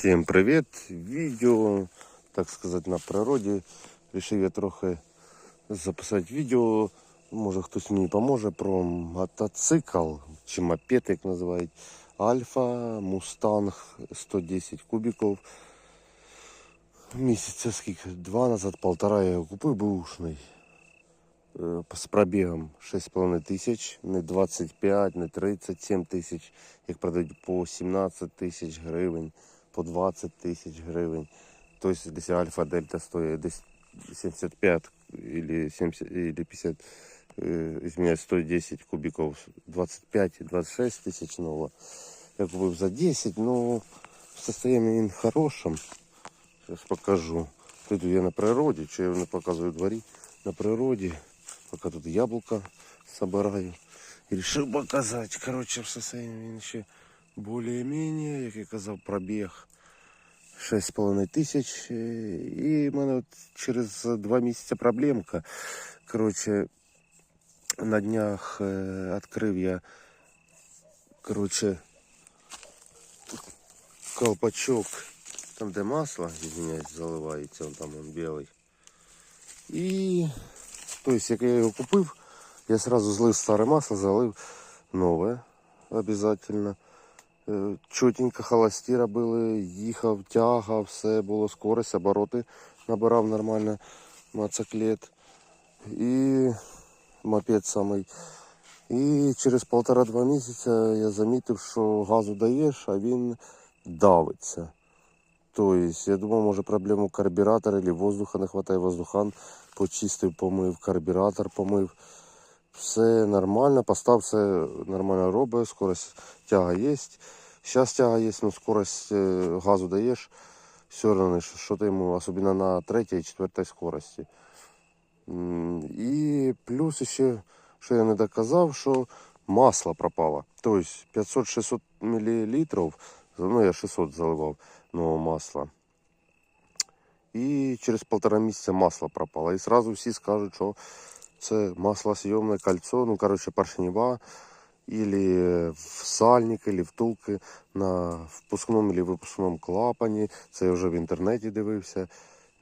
Всім привіт! Відео, так сказати, на природі. Рішив я трохи записати відео. Може хтось мені поможе про мотоцикл чи мопед, як називають. Альфа Мустанг 110 кубиків. Місяця скільки? Два назад, полтора я його купив бушний. З пробігом 6,5 тисяч, не 25, не 37 тисяч, як продають по 17 тисяч гривень, по 20 тисяч гривень. Тобто десь альфа дельта стоїть десь 75 или 70 или 50, э, извиняюсь, 110 кубиков 25-26 тысяч нового. Я купив за 10, но в состоянии він хорошем. Сейчас покажу. Тут я на природі, що я не показую в дворі. На природі. Поки тут яблука собираю. І решил показати. Короче, в состоянии він ще більш-менш, як я казав, пробіг 6,5 тисяч. І в мене от через два місяці проблемка. Короче, на днях відкрив я, короче, колпачок, там де масло, извиняюсь, заливається, он там он білий. І, тобто, як я його купив, я сразу злив старе масло, залив нове обязательно. Е, Чотенько холості робили, їхав, тяга, все було скорость, обороти набирав нормально мотоциклет. І мопед самий. І через полтора-два місяці я замітив, що газу даєш, а він давиться. Тобто, я думав, може проблема карбюратора або воздуха не вистачає, воздухан почистив, помив, карбюратор помив. Все нормально, постав все нормально робить, скорость тяга є. Зараз тяга є, но скорость е, газу даєш, все одно що ти йому, особливо на третій і четвертій скорості. І плюс ще, що я не доказав, що масло пропало. Тобто 500-600 мл, ну я 600 заливав нового масла. І через полтора місяця масло пропало. І одразу всі скажуть, що це маслосйомне кольцо, ну, коротше, поршнева, или в сальник, или втулки на впускному или випускному клапані. Це я вже в інтернеті дивився.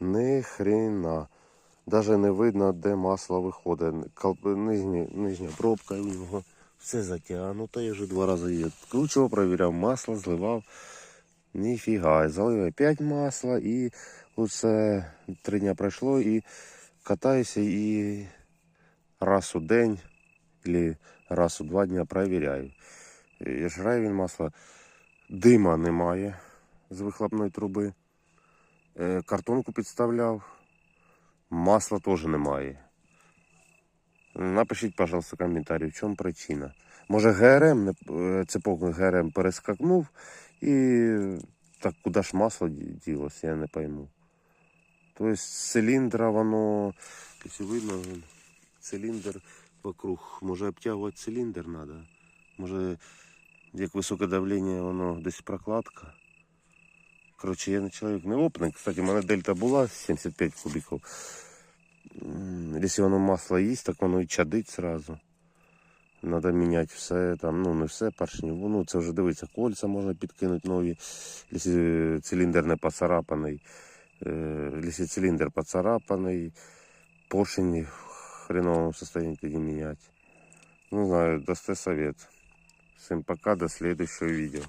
Ни хрена. Даже не видно, де масло виходить. Нижня, нижня пробка у нього. Все затягнуто. Я вже два рази її відкручував, провіряв масло, зливав. Ніфіга. Залив опять масло і оце три дня пройшло і катаюся і раз у день или раз у два дня перевіряю. Я він масло. Дима немає з вихлопної труби. Е, Картонку підставляв. Масла теж немає. Напишіть, пожалуйста, коментарі, в чому причина. Може ГРМ, е, цепок ГРМ перескакнув і так куди ж масло ді- ділося, я не пойму. Тобто з циліндра воно, якщо видно, циліндр вокруг. Може обтягувати циліндр треба. Може, як високе давлення, воно десь прокладка. Коротше, я не чоловік не опитний. Кстати, у мене дельта була 75 кубиків. Якщо воно масло їсть, так воно і чадить сразу. Надо міняти все там, ну не все, поршневу. Ну це вже дивиться, кольця можна підкинути нові, якщо циліндр не поцарапаний. Е, Якщо циліндр поцарапаний, поршень в хреновому состоянии переменять. Ну, знаю, дасте совет. Всем пока, до следующего видео.